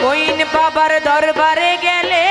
মইন বাবার দরবারে গেলে